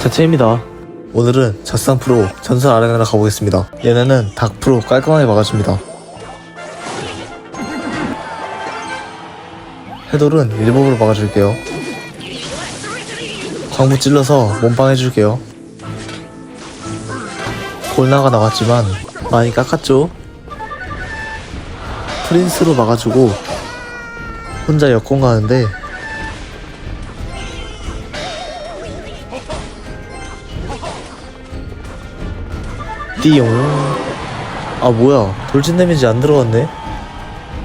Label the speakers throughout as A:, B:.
A: 자체입니다. 오늘은 자스상 프로 전설 아레나를 가보겠습니다. 얘네는 닭 프로 깔끔하게 막아줍니다. 해돌은 일법으로 막아줄게요. 광부 찔러서 몸빵 해줄게요. 골나가 나왔지만 많이 깎았죠? 프린스로 막아주고 혼자 역공 가는데 띠용. 아 뭐야. 돌진 데미지 안 들어갔네?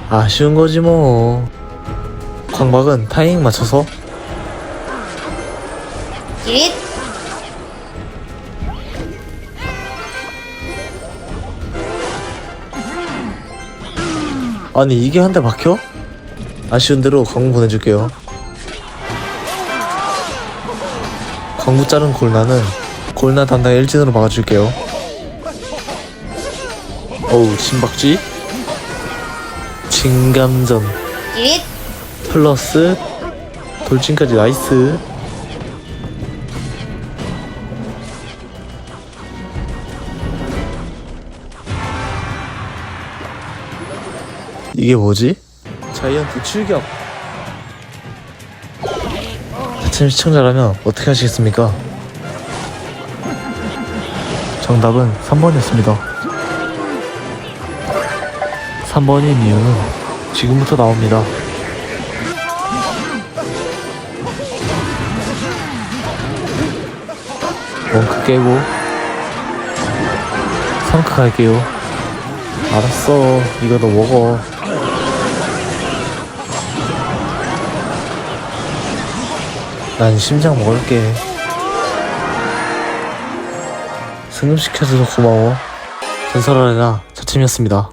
A: 아쉬운 거지 뭐. 광박은 타이밍 맞춰서.
B: 잇!
A: 아니 이게 한 대 박혀? 아쉬운 대로 광고 보내줄게요. 광고 자른 골나는 골나 담당 일진으로 막아줄게요 어우 신박쥐 진감전
B: 잇!
A: 플러스 돌진까지 나이스 이게 뭐지? 자이언트 출격 아침 시청자라면 어떻게 하시겠습니까? 정답은 3번이었습니다 3번인 이유는 지금부터 나옵니다. 원크 깨고 성크 갈게요. 알았어. 이거 너 먹어. 난 심장 먹을게. 승급시켜줘서 고마워. 전설아레나 자침이었습니다